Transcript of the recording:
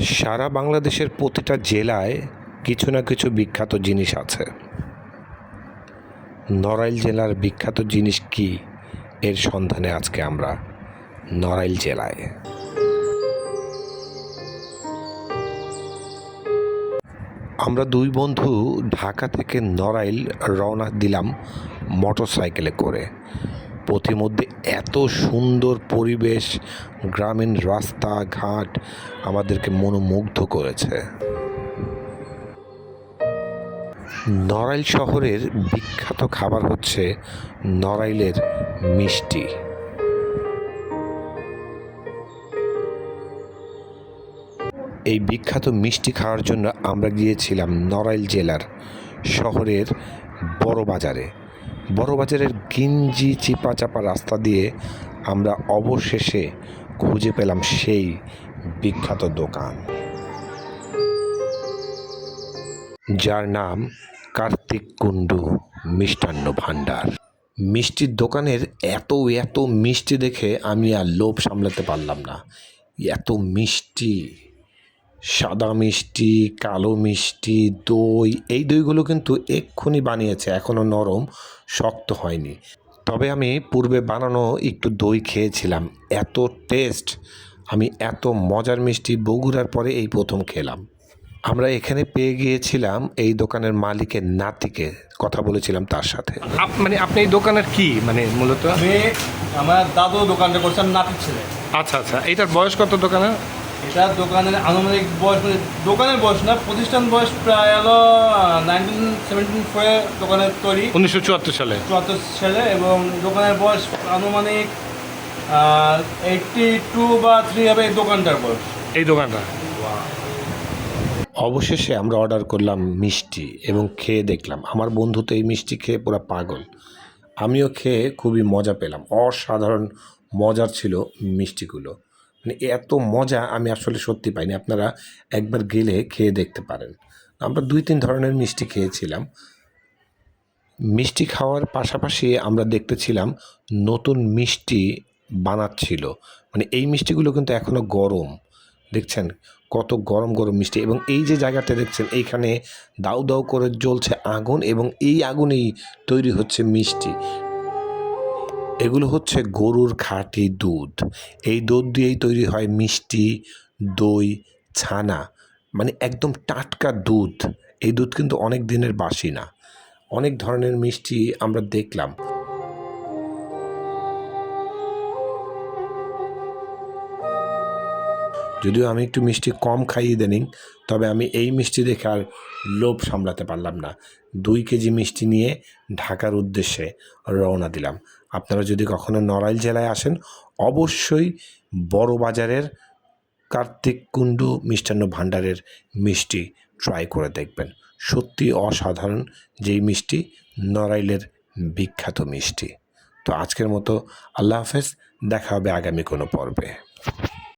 সারা বাংলাদেশের প্রতিটা জেলায় কিছু না কিছু বিখ্যাত জিনিস আছে। নড়াইল জেলার বিখ্যাত জিনিস কি? এর সন্ধানে আজকে আমরা নড়াইল জেলায়। আমরা দুই বন্ধু ঢাকা থেকে নড়াইল রওনা দিলাম মোটর সাইকেলে করে। পথিমধ্যে এত সুন্দর পরিবেশ, গ্রামীণ রাস্তাঘাট আমাদেরকে মনোমুগ্ধ করেছে। নড়াইল শহরের বিখ্যাত খাবার হচ্ছে নড়াইলের মিষ্টি। এই বিখ্যাত মিষ্টি খাওয়ার জন্য আমরা গিয়েছিলাম নড়াইল জেলার শহরের বড় বাজারে। বড় বাজারের গিঞ্জি চিপা চাপা রাস্তা দিয়ে আমরা অবশেষে খুঁজে পেলাম সেই বিখ্যাত দোকান। যার নাম কার্তিক কুণ্ডু মিষ্টান্ন ভাণ্ডার। মিষ্টির দোকানের এত এত মিষ্টি দেখে আমি আর লোভ সামলাতে পারলাম না। এত মিষ্টি। সাদা মিষ্টি কালো মিষ্টি দই এই দইগুলো কিন্তু এক্ষুনি বানিয়েছে এখনও নরম শক্ত হয়নি। তবে আমি পূর্বে বানানো একটু দই খেয়েছিলাম এত টেস্ট আমি এত মজার মিষ্টি বগুড়ার পরে এই প্রথম খেলাম। আমরা এখানে পেয়ে গিয়েছিলাম এই দোকানের মালিকের নাতিকে কথা বলেছিলাম তার সাথে। আপ- মানে আপনি এই দোকানের কি মানে মূলত? আমি আমার দাদু দোকানটা করছিলাম নাতির ছেলে। আচ্ছা আচ্ছা এটার বয়স কত দোকানের? এটা দোকানের আনুমানিক বয়স মানে দোকানের বয়স না প্রতিষ্ঠান বয়স প্রায় হলো নাইনটিন সেভেন্টিন ফোরে দোকানের তৈরি। উনিশশো চুয়াত্তর সালে। চুয়াত্তর সালে এবং দোকানের বয়স আনুমানিক এইটটি টু বা থ্রি হবে এই দোকানটার বয়স। এই দোকানটা। অবশেষে আমরা অর্ডার করলাম মিষ্টি এবং খেয়ে দেখলাম আমার বন্ধু তো এই মিষ্টি খেয়ে পুরো পাগল। আমিও খেয়ে খুবই মজা পেলাম অসাধারণ মজার ছিল মিষ্টিগুলো। মানে এত মজা আমি আসলে সত্যি পাইনি। আপনারা একবার গেলে খেয়ে দেখতে পারেন। আমরা দুই তিন ধরনের মিষ্টি খেয়েছিলাম। মিষ্টি খাওয়ার পাশাপাশি আমরা দেখতেছিলাম নতুন মিষ্টি বানাচ্ছিল। মানে এই মিষ্টিগুলো কিন্তু এখনও গরম। দেখছেন? কত গরম গরম মিষ্টি। এবং এই যে জায়গাটা দেখছেন, এইখানে দাউ দাউ করে জ্বলছে আগুন এবং এই আগুনেই তৈরি হচ্ছে মিষ্টি। এগুলো হচ্ছে গরুর খাঁটি দুধ। এই দুধ দিয়েই তৈরি হয় মিষ্টি, দই, ছানা মানে একদম টাটকা দুধ। এই দুধ কিন্তু অনেক দিনের বাসি না অনেক ধরনের মিষ্টি আমরা দেখলাম। যদিও আমি একটু মিষ্টি কম খাই ইদানিং, তবে আমি এই মিষ্টি দেখে আর লোভ সামলাতে পারলাম না। দুই কেজি মিষ্টি নিয়ে ঢাকার উদ্দেশ্যে রওনা দিলাম। আপনারা যদি কখনো নড়াইল জেলায় আসেন, অবশ্যই বড় বাজারের কার্তিক কুণ্ডু মিষ্টান্ন ভাণ্ডারের মিষ্টি ট্রাই করে দেখবেন। সত্যি অসাধারণ যেই মিষ্টি, নড়াইলের বিখ্যাত মিষ্টি। তো আজকের মতো আল্লাহ হাফেজ, দেখা হবে আগামী কোনো পর্বে।